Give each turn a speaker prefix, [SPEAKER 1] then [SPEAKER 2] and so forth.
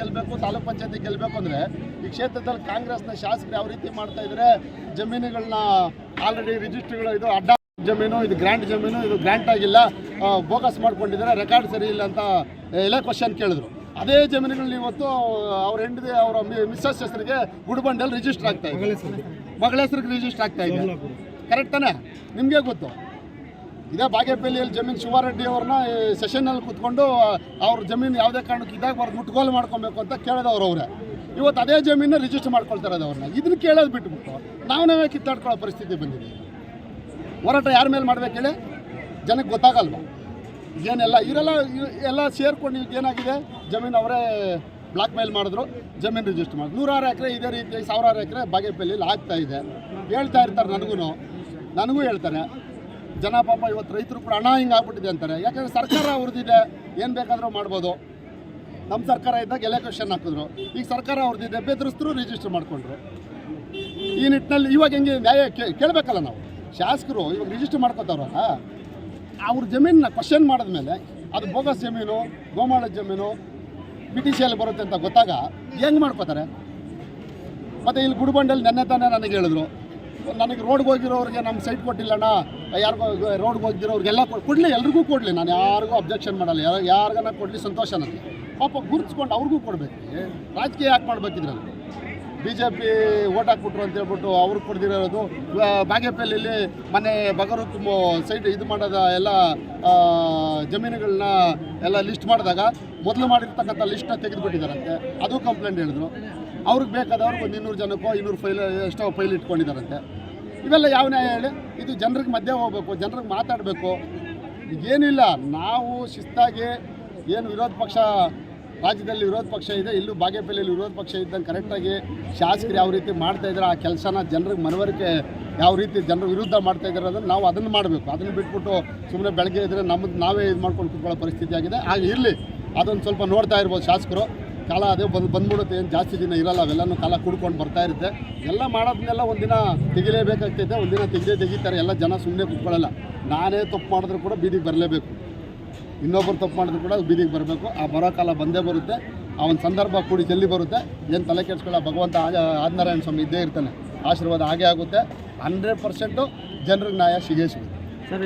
[SPEAKER 1] ಗೆಲ್ಲಬೇಕು ತಾಲೂಕ್ ಪಂಚಾಯತಿ ಗೆಲ್ಲಬೇಕು ಅಂದರೆ ಈ ಕ್ಷೇತ್ರದಲ್ಲಿ ಕಾಂಗ್ರೆಸ್ನ ಶಾಸಕರು ಯಾವ ರೀತಿ ಮಾಡ್ತಾ ಇದ್ದಾರೆ ಜಮೀನುಗಳನ್ನ ಆಲ್ರೆಡಿ ರಿಜಿಸ್ಟ್ರಿಗಳು ಇದು ಅಡ್ಡ ಜಮೀನು ಇದು ಗ್ರ್ಯಾಂಡ್ ಜಮೀನು ಇದು ಗ್ರ್ಯಾಂಟ್ ಆಗಿಲ್ಲ ಬೋಗಸ್ ಮಾಡ್ಕೊಂಡಿದ್ದಾರೆ ರೆಕಾರ್ಡ್ ಸರಿ ಇಲ್ಲ ಅಂತ ಎಲೆ ಕ್ವಶನ್ ಕೇಳಿದ್ರು. ಅದೇ ಜಮೀನುಗಳನ್ನ ಇವತ್ತು ಅವ್ರ ಹೆಂಡತಿ ಅವರ ಮಿಸ್ಸಸ್ ಹೆಸರಿಗೆ ಗುಡ್ಬಂಡಲ್ಲಿ ರಿಜಿಸ್ಟರ್ ಆಗ್ತಾ ಇದೆ. ಮಗಳ ಹೆಸರಿಗೆ ರಿಜಿಸ್ಟರ್ ಆಗ್ತಾ ಇದೆ. ಕರೆಕ್ಟ್ ತಾನೇ? ನಿಮಗೆ ಗೊತ್ತು. ಇದೇ ಬಾಗೇಪಲ್ಲಿಯಲ್ಲಿ ಜಮೀನು ಶಿವಾರೆಡ್ಡಿ ಅವ್ರನ್ನ ಸೆಷನ್ನಲ್ಲಿ ಕೂತ್ಕೊಂಡು ಅವ್ರ ಜಮೀನು ಯಾವುದೇ ಕಾರಣಕ್ಕೆ ಇದಾಗಬಾರ್ದು ಮುಟ್ಗೋಲು ಮಾಡ್ಕೊಬೇಕು ಅಂತ ಕೇಳಿದವ್ರು ಅವರೇ. ಇವತ್ತು ಅದೇ ಜಮೀನ ರಿಜಿಸ್ಟರ್ ಮಾಡ್ಕೊಳ್ತಾರೆ ಅವ್ರನ್ನ. ಇದನ್ನ ಕೇಳೋದು ಬಿಟ್ಬಿಟ್ಟು ನಾವು ನಾವೇ ಕಿತ್ತಾಡ್ಕೊಳ್ಳೋ ಪರಿಸ್ಥಿತಿ ಬಂದಿದೆ ಹೋರಾಟ ಯಾರ ಮೇಲೆ ಮಾಡ್ಬೇಕು ಹೇಳಿ? ಜನಕ್ಕೆ ಗೊತ್ತಾಗಲ್ವ? ಏನೆಲ್ಲ ಇವರೆಲ್ಲ ಇವ್- ಎಲ್ಲ ಸೇರ್ಕೊಂಡು ಈಗ ಏನಾಗಿದೆ? ಜಮೀನು ಅವರೇ ಬ್ಲಾಕ್ ಮೇಲ್ ಮಾಡಿದ್ರು, ಜಮೀನು ರಿಜಿಸ್ಟರ್ ಮಾಡಿದ್ರು. ನೂರಾರು ಎಕರೆ ಇದೇ ರೀತಿ ಸಾವಿರಾರು ಎಕರೆ ಬಾಗೇಪಲ್ಲಿಯಲ್ಲಿ ಆಗ್ತಾ ಇದೆ. ಹೇಳ್ತಾ ಇರ್ತಾರೆ ನನಗೂ ನನಗೂ ಹೇಳ್ತಾರೆ ಜನ ಪಾಪ ಇವತ್ತು ರೈತರು ಕೂಡ ಹಣ ಹಿಂಗೆ ಆಗ್ಬಿಟ್ಟಿದೆ ಅಂತಾರೆ. ಯಾಕಂದರೆ ಸರ್ಕಾರ ಅವ್ರದ್ದಿದೆ, ಏನು ಬೇಕಾದರೂ ಮಾಡ್ಬೋದು. ನಮ್ಮ ಸರ್ಕಾರ ಇದ್ದಾಗ ಎಲೆಕ್ಷನ್ ಹಾಕಿದ್ರು. ಈಗ ಸರ್ಕಾರ ಅವ್ರದ್ದಿದೆ, ಬೆದರಿಸಿದ್ರು ರಿಜಿಸ್ಟರ್ ಮಾಡಿಕೊಂಡ್ರು. ಈ ನಿಟ್ಟಿನಲ್ಲಿ ಇವಾಗ ಹೆಂಗೆ ನ್ಯಾಯ ಕೇಳಬೇಕಲ್ಲ ನಾವು. ಶಾಸಕರು ಇವಾಗ ರಿಜಿಸ್ಟರ್ ಮಾಡ್ಕೋತಾರಲ್ಲ ಅವ್ರ ಜಮೀನನ್ನ ಕ್ವಶನ್ ಮಾಡಿದ್ಮೇಲೆ ಅದು ಬೋಗಸ್ ಜಮೀನು ಗೋಮಾಳ ಜಮೀನು ಬಿ ಟಿ ಸಿಯಲ್ಲಿ ಬರುತ್ತೆ ಅಂತ ಗೊತ್ತಾಗ ಹೆಂಗೆ ಮಾಡ್ಕೋತಾರೆ? ಮತ್ತು ಇಲ್ಲಿ ಗುಡ್ಬಂಡಲ್ಲಿ ನೆನ್ನೆ ತಾನೇ ನನಗೆ ಹೇಳಿದ್ರು. ನನಗೆ ರೋಡ್ಗೆ ಹೋಗಿರೋರಿಗೆ ನಮ್ಮ ಸೈಟ್ ಕೊಟ್ಟಿಲ್ಲಣ್ಣ. ಯಾರಿಗೋ ರೋಡ್ಗೆ ಹೋಗಿರೋರಿಗೆಲ್ಲ ಕೊಡಲಿ, ಎಲ್ರಿಗೂ ಕೊಡಲಿ. ನಾನು ಯಾರಿಗೂ ಅಬ್ಜೆಕ್ಷನ್ ಮಾಡಲ್ಲ. ಯಾರು ಯಾರಿಗನ ಕೊಡಲಿ ಸಂತೋಷ ನನಗೆ. ಪಾಪ ಗುರುತಿಸ್ಕೊಂಡು ಅವ್ರಿಗೂ ಕೊಡಬೇಕು. ರಾಜಕೀಯ ಯಾಕೆ ಮಾಡ್ಬೇಕಿದ್ರಲ್ಲಿ? ಬಿ ಜೆ ಪಿ ಓಟ್ ಹಾಕ್ಬಿಟ್ರು ಅಂತ ಹೇಳ್ಬಿಟ್ಟು ಅವ್ರಿಗೆ ಕೊಡ್ದಿರೋದು. ಬಾಗೇಪಲ್ಲಿಲಿ ಮನೆ ಬಗರು ಸೈಡ್ ಇದು ಮಾಡೋದ ಎಲ್ಲ ಜಮೀನುಗಳನ್ನ ಎಲ್ಲ ಲಿಸ್ಟ್ ಮಾಡಿದಾಗ ಮೊದಲು ಮಾಡಿರ್ತಕ್ಕಂಥ ಲಿಸ್ಟ್ನ ತೆಗೆದುಬಿಟ್ಟಿದ್ದಾರಂತೆ. ಅದು ಕಂಪ್ಲೇಂಟ್ ಹೇಳಿದ್ರು. ಅವ್ರಿಗೆ ಬೇಕಾದವ್ರಿಗೆ ಒಂದು ಇನ್ನೂರು ಜನಕ್ಕೋ ಇನ್ನೂರು ಫೈಲ್ ಎಷ್ಟೋ ಫೈಲ್ ಇಟ್ಕೊಂಡಿದ್ದಾರಂತೆ. ಇವೆಲ್ಲ ಯಾವ ನ್ಯಾಯ ಹೇಳಿ? ಇದು ಜನರಿಗೆ ಮಧ್ಯೆ ಹೋಗ್ಬೇಕು, ಜನರಿಗೆ ಮಾತಾಡಬೇಕು. ಏನಿಲ್ಲ ನಾವು ಶಿಸ್ತಾಗಿ ಏನು ವಿರೋಧ ಪಕ್ಷ, ರಾಜ್ಯದಲ್ಲಿ ವಿರೋಧ ಪಕ್ಷ ಇದೆ, ಇಲ್ಲೂ ಬಾಗೇಪಲ್ಲಿಯಲ್ಲಿ ವಿರೋಧ ಪಕ್ಷ ಇದ್ದಂಗೆ ಕರೆಕ್ಟಾಗಿ ಶಾಸಕರು ಯಾವ ರೀತಿ ಮಾಡ್ತಾ ಇದ್ದಾರೆ, ಆ ಕೆಲಸನ ಜನರಿಗೆ ಮನವರಿಕೆ ಯಾವ ರೀತಿ ಜನರ ವಿರುದ್ಧ ಮಾಡ್ತಾ ಇದ್ದಾರೆ ಅದನ್ನು ನಾವು ಅದನ್ನು ಮಾಡಬೇಕು. ಅದನ್ನು ಬಿಟ್ಬಿಟ್ಟು ಸುಮ್ಮನೆ ಬೆಳಗ್ಗೆ ಇದ್ದರೆ ನಮ್ಮದು ನಾವೇ ಇದು ಮಾಡ್ಕೊಂಡು ಕುತ್ಕೊಳ್ಳೋ ಪರಿಸ್ಥಿತಿ ಆಗಿದೆ. ಹಾಗೆ ಇರಲಿ, ಅದೊಂದು ಸ್ವಲ್ಪ ನೋಡ್ತಾ ಇರ್ಬೋದು ಶಾಸಕರು. ಕಾಲ ಅದೇ ಬಂದು ಬಂದ್ಬಿಡುತ್ತೆ, ಏನು ಜಾಸ್ತಿ ದಿನ ಇರಲ್ಲ, ಅವೆಲ್ಲನೂ ಕಾಲ ಕುಡ್ಕೊಂಡು ಬರ್ತಾ ಇರುತ್ತೆ. ಎಲ್ಲ ಮಾಡೋದನ್ನೆಲ್ಲ ಒಂದಿನ ತೆಗಿಲೇಬೇಕಾಗ್ತೈತೆ, ಒಂದಿನ ತೆಗೆದೇ ತೆಗಿತಾರೆ, ಎಲ್ಲ ಜನ ಸುಮ್ಮನೆ ಕುತ್ಕೊಳ್ಳಲ್ಲ. ನಾನೇ ತಪ್ಪು ಮಾಡಿದ್ರು ಕೂಡ ಬೀದಿಗೆ ಬರಲೇಬೇಕು. ಇನ್ನೊಬ್ಬರು ತಪ್ಪು ಮಾಡಿದ್ರು ಕೂಡ ಬೀದಿಗೆ ಬರಬೇಕು. ಆ ಬರೋ ಕಾಲ ಬಂದೇ ಬರುತ್ತೆ. ಆ ಒಂದು ಸಂದರ್ಭ ಕೂಡಿ ಜಲ್ಲಿ ಬರುತ್ತೆ. ಏನು ತಲೆ ಕೆಡ್ಸ್ಕೊಳ್ಳೋ, ಭಗವಂತ ಆದಿನಾರಾಯಣ ಸ್ವಾಮಿ ಇದ್ದೇ ಇರ್ತಾನೆ. ಆಶೀರ್ವಾದ ಹಾಗೇ ಆಗುತ್ತೆ. ಹಂಡ್ರೆಡ್ ಪರ್ಸೆಂಟು ಜನರಿಗೆ ನ್ಯಾಯ ಸಿಗೇ ಸಿಗುತ್ತೆ.
[SPEAKER 2] ಸರ್.